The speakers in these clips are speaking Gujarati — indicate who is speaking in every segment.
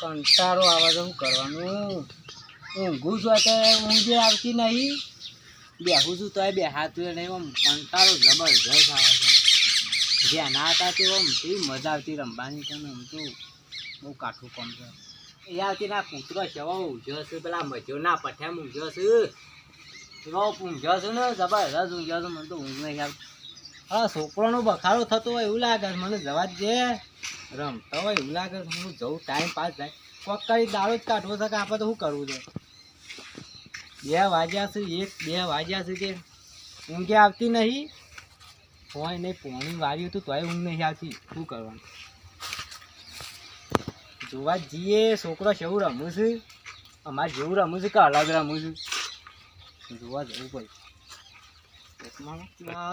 Speaker 1: કંટાળો આવે તો શું કરવાનું? ઊંઘું છું, અત્યારે ઊંઘે આવતી નહીં. બેહું છું તોય બેહાતું નહીં આમ કંટાળો જબરજસ્ત આવે છે. જ્યાં ના હતા તે આમ કેવી મજા આવતી રમવાની છે ને તો બહુ કાઠું કામ છે. એ આવતી ના કૂતરો છે ઊંઘ્યો છે પેલા મજો ના પઠ્યા ઊંઝ્યો છે એવો ઊંઝ્યો છે ને, જબરજસ્ત ઊંઘ્યો છે મને તો ઊંઘ નહીં આવતી. હા છોકરોનો બખારો થતો હોય એવું લાગે મને જવા જ દે. રમતો હોય એવું લાગે હું જવું ટાઈમ પાસ થાય. કોક કરી દાડો જ કાઢવો છે કે આપણે તો શું કરવું છે? બે વાગ્યા સુધી, એક, બે વાગ્યા સુધી ઊંઘે આવતી નહીં. હોય નહીં, પોણી વાર્યું હતું તોય ઊંઘ નહીં આવતી. શું કરવાનું? જોવા જઈએ, છોકરો જેવું રમું છું? અમારે જેવું રમું છું કે અલગ રમું છું? જોવા જવું પડે.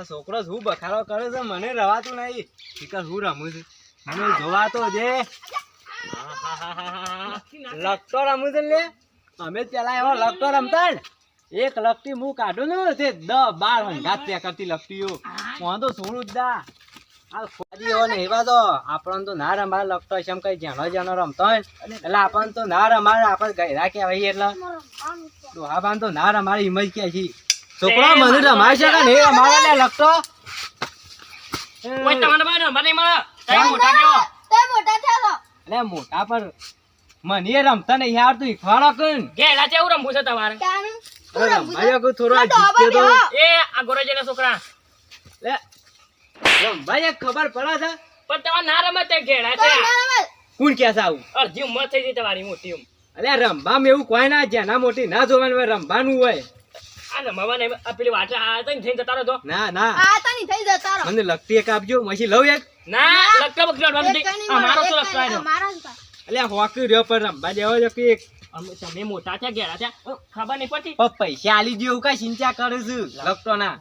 Speaker 1: છોકરો શું બખારો કરે છે? મને રવાતું નહીં. શીખર હું રમું છું. મને જોવા તો જે લગતો રમું છે અમે પેલા એવો લગતો રમતા એક લગતી હું કાઢું ને તે બાર હંગાત પે કરતી લગતીઓ વાંધો છોડું જ દા. ને એવા તો આપણને તો ના રમાડે લગતો હશે એમ કઈ જાણો જાણો રમતો હોય. એટલે આપણને તો ના રમાડે આપણે ગયરા કહેવાય એટલે? ડોહાબાન તો ના રમાડે હિમજ ક્યાં છે? છોકરા મને રમાય છે કે નહીં
Speaker 2: મળે? તમે મોટા કેવો
Speaker 1: એટલે મોટા પર મને એ રમતા નહીં આવડતું શીખવાડો કન.
Speaker 2: ઘેલા છે એવું રમવું છે તમારે?
Speaker 1: રમવા કે થોડો આ જીત્યો તો.
Speaker 2: એ આ ગોરેજીના છોકરા.
Speaker 1: લે રમવાયો ખબર પડે છે?
Speaker 2: પણ તમારે ના રમે તે ઘેડા છે
Speaker 1: કોણ કે છે આવું?
Speaker 2: અડધી ઉંમર થઈ ગઈ તમારી મોટી ઉંમર.
Speaker 1: અલ્યા રમવામાં એવું કોઈ ના જેના મોટી ના જોવાનું હોય રમવાનું હોય.
Speaker 2: આ રમવા ને પેલી વાટે આ હતા જતા રહો તો
Speaker 1: ના. ના મને લગતી એક આપજો પછી લઉં એક.
Speaker 2: ના લગતા બગડા અમારો તો લગતા આવ્યો
Speaker 1: અલ્યા હોકી રહ્યો પણ રમવા દેવો જો કે
Speaker 2: તમે મોટા છે ઘેડા છે ખબર નહીં પડતી.
Speaker 1: પૈસા આલી એવું કઈ ચિંતા કરું છું. લગતો ના.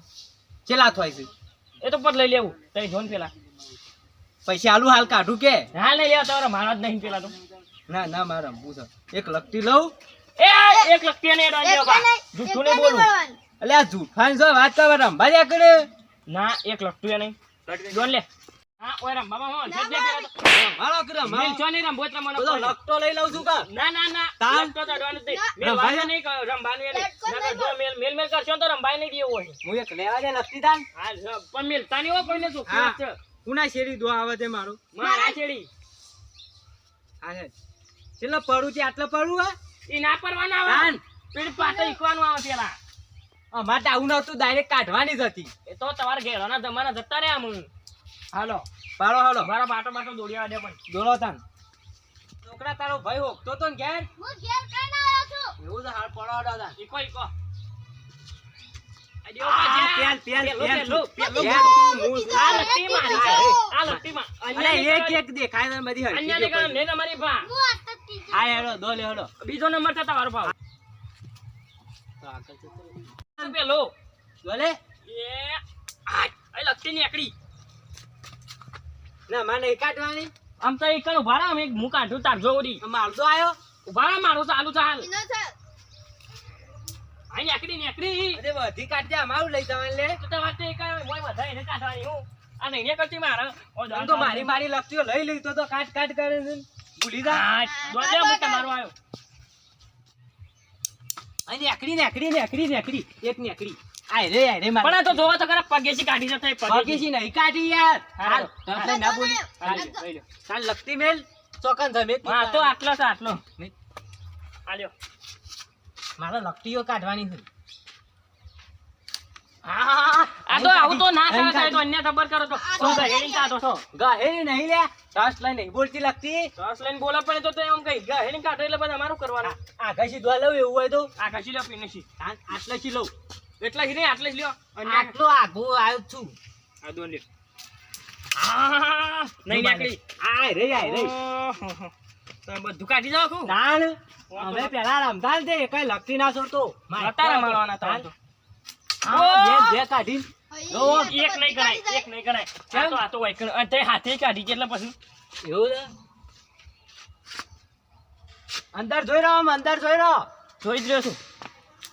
Speaker 1: ચેલા થાય છે?
Speaker 2: એ તો લઈ લેવું. તઈ જોન પેલા.
Speaker 1: પૈસા આલુ હાલ કાઢું કે?
Speaker 2: હાલ લઈ લેવા તમારે મારા જ નહીં પેલા તો.
Speaker 1: ના ના મારા રમવું એક લગતી લઉં.
Speaker 2: એ એક લખતી ને એડવાન્સ બા. જૂઠું નહીં બોલું.
Speaker 1: અલ્યા જૂઠાની જો વાત કરે રમવા કરે.
Speaker 2: ના એક લગતું એ નહીં. જોન લે. હા ઓય રમવામાં હો જજ દે
Speaker 1: મારો. કરે
Speaker 2: મિલ છો નહીં રમવો એટલે મને
Speaker 1: બધો
Speaker 2: કોઈ નહીં.
Speaker 1: લગતો લઈ લઉં છું કા?
Speaker 2: ના ના ના
Speaker 1: તાન?
Speaker 2: તો અડવાનું જ મેલ
Speaker 1: રમવાનું?
Speaker 2: નહીં કર- રમવાનું ના, ના, જો મેલ મેલ મેલ કરશો તો રમવાય નહીં દેવું હોય.
Speaker 1: હું એક લેવા દે લગતી તાન?
Speaker 2: હા પણ મેલતા નહીં હો કોઈને શું
Speaker 1: હા. કુના શેરી દો આવે છે મારું?
Speaker 2: મારા છેડી
Speaker 1: હા છે. ચેલો પડું છે આટલો પડું હા.
Speaker 2: ઈ ના પરવાના આવે પેલી પાછળ ઈકવાનું આવે પેલા
Speaker 1: અમારે તો આવું ડાયરેક્ટ કાઢવાની જ હતી
Speaker 2: એ તો તમારે ઘેરાના જમાના જતા રહ્યા આમ હાલો
Speaker 1: પાડો હાલો
Speaker 2: મારા બાટો બાટો દોડ્યા દે પણ
Speaker 1: દોડો તાન છોકરા તારો ભાઈ હોકતો તો ને ઘેર એવું તો હાલ પડો હાલો તાન
Speaker 2: ઈકો ઈકો આ દેવો
Speaker 1: આ
Speaker 2: પાછા.
Speaker 1: પેન, પેન,
Speaker 2: પેલો,
Speaker 1: પેન.
Speaker 2: પેલો, પેલો.
Speaker 1: પેન તું મૂળ.
Speaker 2: આ લટ્ટી મારી છે. આ લટ્ટી માં.
Speaker 1: અરે
Speaker 2: અહીંયા
Speaker 1: એક
Speaker 2: નીકળો.
Speaker 1: એક દેખાય ને બધી.
Speaker 2: ને.
Speaker 1: હા હેડો દો લે હેડો.
Speaker 2: બીજો નંબર છે તમારો ભાવ.
Speaker 1: તો આગળ જતો
Speaker 2: પેલો?
Speaker 1: દો
Speaker 2: એ આ લખતી
Speaker 1: ના મારે નહીં કાઢવાની.
Speaker 2: આમ તો એક ઊભા રહો, આમ એક મું કાઢું તાર જો ઓડી.
Speaker 1: આયો.
Speaker 2: ભાડા મારો મારું ચાલુ ચાલ આ નીકળી નીકળી
Speaker 1: અરે બધી કાઢજે અમારું લઈ જવાનું લે.
Speaker 2: તો તમારે તો એક હોય વધારે એને કાઢવાની હું. આ નહીં કરતી મારે.
Speaker 1: તો મારી મારી લખતી લઈ લઈ તો તો કાટ કાટ કરે છે. ભૂલી જા.
Speaker 2: દોડે હું તમારો આવ્યો
Speaker 1: અહીં નેકડી નેકડી નેકડી નેકડી એક નેકડી આય રે આય રે
Speaker 2: પણ આ તો જોવા તો ખરા પગેસી કાઢી જતો એ
Speaker 1: પગેસી નહીં કાઢી યાર.
Speaker 2: હા,
Speaker 1: હાલ તમને ના બોલી.
Speaker 2: હાલ લઈ લો, લઈ લો.
Speaker 1: તાર લગતી મેલ. ચોકન જમે
Speaker 2: હા તો આટલો છે આટલો. આલ્યો
Speaker 1: મારા લગતીઓ કાઢવાની છે.
Speaker 2: આ તો આવું તો ના થાય તો અન્ય ખબર કરો તો. શું ગહેરી કાઢો છો
Speaker 1: ગહે નહીં લે. રસ લઈ નહીં બોલતી લાગતી.
Speaker 2: રસ લઈને બોલા પણ તો એમ કઈ ગહેરી કાઢો એટલે બધા અમારું કરવાનું.
Speaker 1: ઘસી સીધવા લઉં એવું હોય તો?
Speaker 2: આ ઘસી લ્યો પીનસી
Speaker 1: આ- આટલે લઉં?
Speaker 2: એટલા જ નહીં આટલે જ લ્યો.
Speaker 1: આટલો આગો આવ્યો છું.
Speaker 2: આ દો આ, નહીં નીકળી.
Speaker 1: આ રે આય રે.
Speaker 2: બધું કાઢી જાઓ ખું
Speaker 1: તાણ પેલા રમતા ને તે કઈ લગતી ના છોડતો.
Speaker 2: નતા રમાડવાના તો.
Speaker 1: બે બે કાઢી.
Speaker 2: એક નહીં ગણાય એક નહીં ગણાય. આ તો આ તો વાયકણ તે હાથે કાઢી એટલે પછી.
Speaker 1: એવું અંદર જોઈ રહ્યો અંદર જોઈ રહ્યો.
Speaker 2: જોઈ જ રહ્યો છું.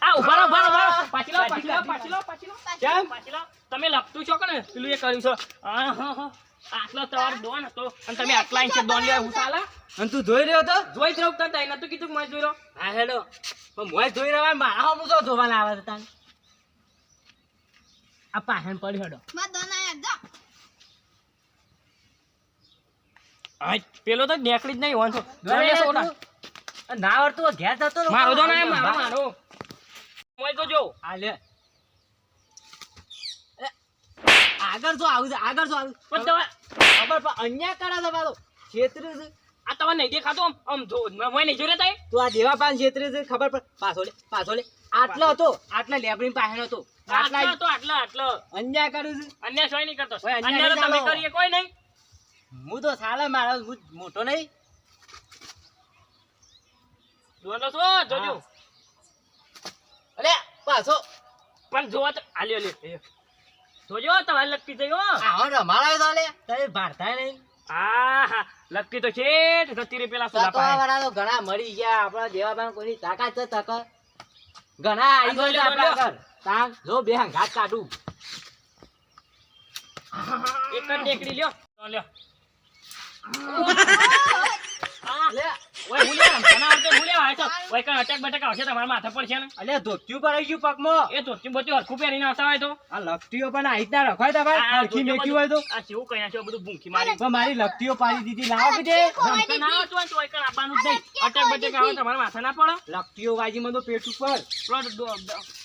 Speaker 2: આ ઊભા રહો ઊભા રહો, પાછી લાવો પાછી લાવો પાછી લાવો પાછી લાવો.
Speaker 1: કેમ
Speaker 2: પાછી લાવો. તમે લપટું છો કે ને પેલું એ કર્યું છો. આ, હા, હા. આટલો તમારો દો હતો. અને તમે આટલા ઇંચે દોન લેવા હું ચાલે.
Speaker 1: અને તું જોઈ રહ્યો તો
Speaker 2: જોઈ જ રહું તને નતું કીધું કે મેં જોઈ રહ્યો.
Speaker 1: હા હેડો પણ મોય જોઈ રહ્યો મારા હું તો જોવાના આવે છે તાન. આ પાહેન પડી હેડો.
Speaker 2: પેલો તો નેકળી જ નહીં.
Speaker 1: આ ના હોય ઘેર જતો
Speaker 2: મારો દોન આયો મારો મારો. મોય તો જો.
Speaker 1: આ લે. આગળ જો આવું છે આગળ જો આવું.
Speaker 2: પણ તમે
Speaker 1: ખબર પણ અન્યાય કરા દો પાછો છેતરે છે.
Speaker 2: આ નહીં દેખાતો આમ આમ જો મોય નહીં જોરે તાઈ
Speaker 1: તું આ દેવા પાન છેતરે છે ખબર પડ પાછો લે પાછો લે. આટલો હતો. આટલા લેબડીન પાસે હતો.
Speaker 2: આટલા હતો આટલા આટલો.
Speaker 1: અન્યા કરું છું.
Speaker 2: અન્યા સોય નહીં કરતો. અન્યા તો તમે કરીએ કોઈ નહીં.
Speaker 1: હું તો સાલા મારો હું મોટો નહીં.
Speaker 2: જોલો છો જોજો.
Speaker 1: અરે પાછો.
Speaker 2: પણ જોવા તો આલ્યો લે જોજો તમારે લગતી થઈ હો.
Speaker 1: હા રમાડાય તો લે તારે ભારતા નહીં.
Speaker 2: હા હા લગતી તો છે જતી રે પેલા સોલા
Speaker 1: તકવા
Speaker 2: પાસે
Speaker 1: વાળા તો ઘણા મરી ગયા. આપણા દેવાબાન કોઈની તાકાત છે તક ઘણા આવી
Speaker 2: બોલો,
Speaker 1: આપણા ઘર તાન જો બે હંગાત કાઢું.
Speaker 2: એક જ ટેકડી લ્યો. લ્યો
Speaker 1: લે.
Speaker 2: ઓય હું લેવા ઘણા આવતે છો ઓય કઈ અટક બટક આવશે તમારા માથા પર છે ને.
Speaker 1: અલે ધોતિયું પર ગયું પગમાં.
Speaker 2: એ તો બચ્યું હરખું પહેરીને આવતા હોય તો.
Speaker 1: આ પણ આ રીતના રખાય હરખી મેકી હોય તો?
Speaker 2: આ કઈ બધું ભૂંકી મારી.
Speaker 1: મારી લપટીઓ પાડી દીધી. લાવો કે
Speaker 2: ધમકા ના આવતું હોય તો ઓય કઈ આપવાનું જ નહીં. અટક બટક આવે તમારા માથા ના પડે?
Speaker 1: લપટીઓ વાજી મને પેટ ઉપર.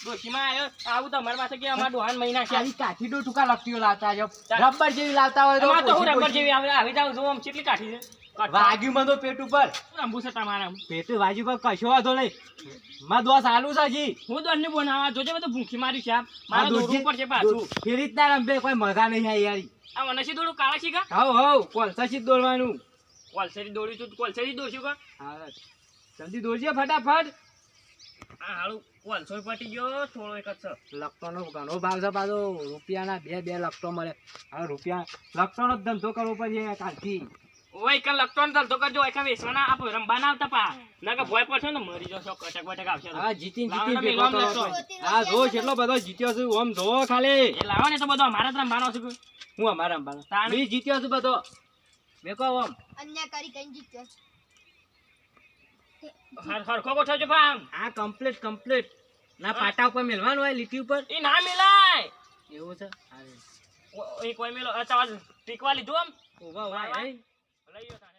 Speaker 2: ડોશીમાં આવ્યો આવું તમારા માથે કે અમારા દોહાન મહિના છે.
Speaker 1: કાઠી ડો ટૂંકા લપટીઓ લાવતા જો રબર જેવી લાવતા હોય તો
Speaker 2: હું રબર જેવી આવે? આવી જાવ જો આમ કેટલી કાઠી છે.
Speaker 1: વાગ્યું મને પેટ ઉપર.
Speaker 2: અંબુ છે તમારા?
Speaker 1: પેટ વાજી પર કશો વાંધો નહીં. માર દોસ આલુ છે જી
Speaker 2: હું તો ને બનાવવા જોજે બધું ભૂખી માર્યું છે મારા દોરવું
Speaker 1: ઉપર
Speaker 2: છે પાછું.
Speaker 1: દોર- ફેરી રીતના રંભે કોઈ મજા નહીં આવી યારી
Speaker 2: આ મને શી દોડું? કાળા શીખા?
Speaker 1: હવ હવ કોલસા શી દોડવાનું.
Speaker 2: કોલસેરી દોડ્યું છું કોલસેરી દોડશું કા?
Speaker 1: હા, જલ્દી દોડજે ફટાફટ.
Speaker 2: આ હાળું કોલસો પટી ગયો થોડો એક જ
Speaker 1: લખતોનો ઘણો ભાગ છે પાછો. રૂપિયાના બે બે લખતો મળે. હવે રૂપિયા લખતોનો જ ધંધો કરવો પડશે કાલથી.
Speaker 2: ઓય કે લખતો ને ધંધો કરજો ઓય કે વેસવાના આપ રંબા ના આવતા પા ના કે ભોય પડશે ને મરી જશો કટક બટક આવશે
Speaker 1: હા જીતી
Speaker 2: જીતી
Speaker 1: ભેગો
Speaker 2: લખતો.
Speaker 1: હા જો કેટલો બધો જીત્યો છું ઓમ જો ખાલી.
Speaker 2: એ લાવો ને તો બધો અમારે જ રંબાનો છું.
Speaker 1: હું અમારા રંબાનો
Speaker 2: તાણ.
Speaker 1: જીત્યો છું બધો. મેકો ઓમ
Speaker 3: અન્યાય કરી કઈ જીત્યો
Speaker 2: હર હરખો ગોઠવજો પા આમ.
Speaker 1: આ કમ્પ્લીટ કમ્પ્લીટ ના પાટા ઉપર મેલવાનું હોય લીટી ઉપર
Speaker 2: ઈ ના મિલાય
Speaker 1: એવું છે હારે.
Speaker 2: ઓ- એ કોઈ મેલો અચ્છા ટીકવા લીધું આમ
Speaker 1: ઊભા ઊભા.
Speaker 2: લઈ ગયો.